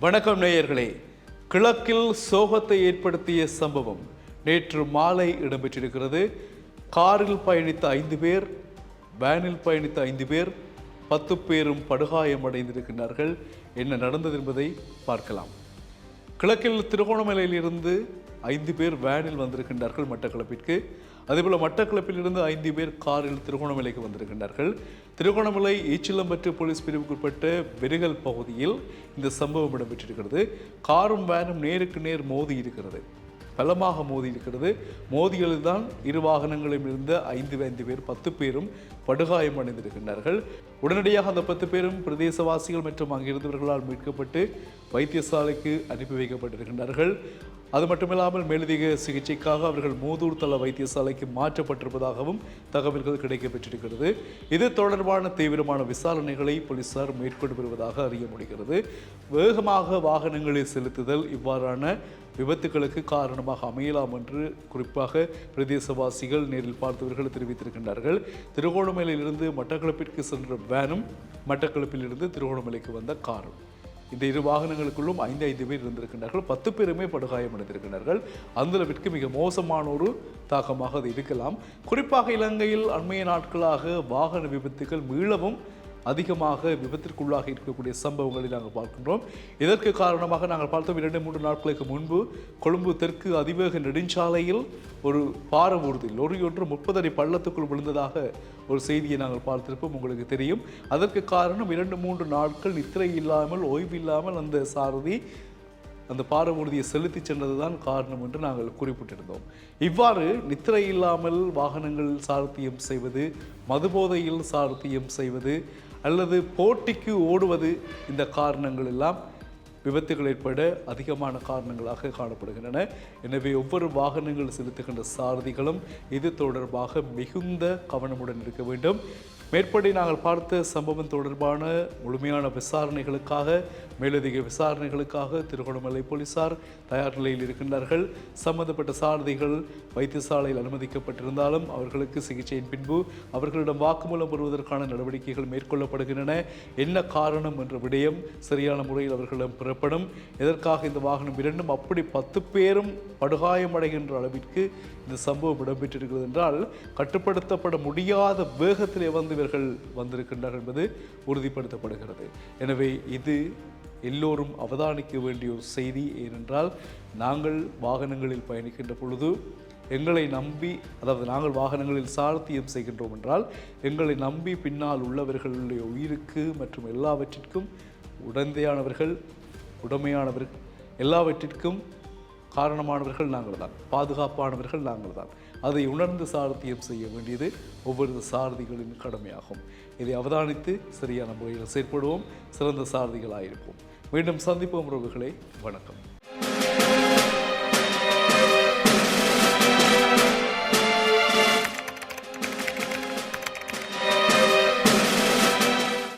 வணக்கம் நேயர்களே. கிழக்கில் சோகத்தை ஏற்படுத்திய சம்பவம் நேற்று மாலை இடம்பெற்றிருக்கிறது. காரில் பயணித்த ஐந்து பேர் வேனில் பயணித்த ஐந்து பேர் பத்து பேரும் படுகாயமடைந்திருக்கிறார்கள். என்ன நடந்தது என்பதை பார்க்கலாம். கிழக்கில் திருகோணமலையிலிருந்து ஐந்து பேர் வேனில் வந்திருக்கின்றார்கள் மட்டக்களப்பிற்கு. அதேபோல் மட்டக்களப்பிலிருந்து ஐந்து பேர் காரில் திருகோணமலைக்கு வந்திருக்கின்றார்கள். திருகோணமலை ஈச்சிலம்பற்று போலீஸ் பிரிவுக்குட்பட்ட வெறுகல் பகுதியில் இந்த சம்பவம் இடம்பெற்றிருக்கிறது. காரும் வேனும் நேருக்கு நேர் மோதி இருக்கிறது. பலமாக மோதி இருக்கிறது. மோதிகளில் தான் இரு வாகனங்களிலும் இருந்த ஐந்து ஐந்து பேர் பத்து பேரும் படுகாயம் அடைந்திருக்கின்றார்கள். உடனடியாக அந்த பத்து பேரும் பிரதேசவாசிகள் மற்றும் அங்கிருந்தவர்களால் மீட்கப்பட்டு வைத்தியசாலைக்கு அனுப்பி வைக்கப்பட்டிருக்கின்றார்கள். அது மட்டுமில்லாமல் மேலதிக சிகிச்சைக்காக அவர்கள் மூதூர் தள வைத்தியசாலைக்கு மாற்றப்பட்டிருப்பதாகவும் தகவல்கள் கிடைக்கப்பெற்றிருக்கிறது. இது தொடர்பான தீவிரமான விசாரணைகளை போலீசார் மேற்கொண்டு வருவதாக அறிய முடிகிறது. வேகமாக வாகனங்களை செலுத்துதல் இவ்வாறான விபத்துகளுக்கு காரணமாக அமையலாம் என்று குறிப்பாக பிரதேசவாசிகள் நேரில் பார்த்தவர்கள் தெரிவித்திருக்கின்றார்கள். திருகோணமலையிலிருந்து மட்டக்களப்பிற்கு சென்ற வேனும் மட்டக்களப்பிலிருந்து திருகோணமலைக்கு வந்த காரும். இந்த இரு வாகனங்களுக்குள்ளும் ஐந்து ஐந்து பேர் இருந்திருக்கின்றார்கள். பத்து பேருமே படுகாயமடைந்திருக்கின்றார்கள் அந்த அளவிற்கு மிக மோசமான ஒரு தாக்கமாக அது இருக்கலாம். குறிப்பாக இலங்கையில் அண்மைய நாட்களாக வாகன விபத்துகள் மீளவும் அதிகமாக விபத்திற்குள்ளாக இருக்கக்கூடிய சம்பவங்களை நாங்கள் பார்க்கின்றோம். இதற்கு காரணமாக நாங்கள் பார்த்தோம் இரண்டு மூன்று நாட்களுக்கு முன்பு கொழும்பு தெற்கு அதிவேக நெடுஞ்சாலையில் ஒரு பார ஊர்தி ஒன்று முப்பது அடி பள்ளத்துக்குள் விழுந்ததாக ஒரு செய்தியை நாங்கள் பார்த்திருப்போம் உங்களுக்கு தெரியும். அதற்கு காரணம் இரண்டு மூன்று நாட்கள் நித்திரை இல்லாமல் ஓய்வு இல்லாமல் அந்த சாரதி அந்த பாரவூர்தியை செலுத்தி சென்றதுதான் காரணம் என்று நாங்கள் குறிப்பிட்டிருந்தோம். இவ்வாறு நித்திரை இல்லாமல் வாகனங்கள் சாரத்தியம் செய்வது மதுபோதையில் சாரத்தியம் செய்வது அல்லது போட்டிக்கு ஓடுவது இந்த காரணங்கள் எல்லாம் விபத்துகள் ஏற்பட அதிகமான காரணங்களாக காணப்படுகின்றன. எனவே ஒவ்வொரு வாகனங்கள் செலுத்துகின்ற சாரதிகளும் இது தொடர்பாக மிகுந்த கவனமுடன் இருக்க வேண்டும். மேற்படி நாங்கள் பார்த்த சம்பவம் தொடர்பான முழுமையான விசாரணைகளுக்காக மேலதிக விசாரணைகளுக்காக திருகோணமலை போலீசார் தயார் நிலையில் இருக்கின்றார்கள். சம்பந்தப்பட்ட சாரதிகள் வைத்தியசாலையில் அனுமதிக்கப்பட்டிருந்தாலும் அவர்களுக்கு சிகிச்சையின் பின்பு அவர்களிடம் வாக்குமூலம் பெறுவதற்கான நடவடிக்கைகள் மேற்கொள்ளப்படுகின்றன. என்ன காரணம் என்ற விடயம் சரியான முறையில் அவர்களிடம் பெறப்படும். எதற்காக இந்த வாகனம் இரண்டும் அப்படி பத்து பேரும் படுகாயமடைகின்ற அளவிற்கு இந்த சம்பவம் இடம்பெற்றிருக்கிறது என்றால் கட்டுப்படுத்தப்பட முடியாத வேகத்திலே வந்து இவர்கள் வந்திருக்கின்றார்கள் என்பது உறுதிப்படுத்தப்படுகிறது. எனவே இது எல்லோரும் அவதானிக்க வேண்டிய ஒரு செய்தி. ஏனென்றால் நாங்கள் வாகனங்களில் பயணிக்கின்ற பொழுது எங்களை நம்பி அதாவது நாங்கள் வாகனங்களில் சாரத்தியம் செய்கின்றோம் என்றால் எங்களை நம்பி பின்னால் உள்ளவர்களுடைய உயிருக்கு மற்றும் எல்லாவற்றிற்கும் உடந்தையானவர்கள் உடமையானவர்கள் எல்லாவற்றிற்கும் காரணமானவர்கள் நாங்கள் தான் பாதுகாப்பானவர்கள் நாங்கள் தான் அதை உணர்ந்து சாரத்தியம் செய்ய வேண்டியது ஒவ்வொரு சாரதிகளின் கடமையாகும். இதை அவதானித்து சரியான முறையில் செயற்படுவோம் சிறந்த சாரதிகளாக இருப்போம் மீண்டும் சந்திப்போம் உறவுகளே. வணக்கம்.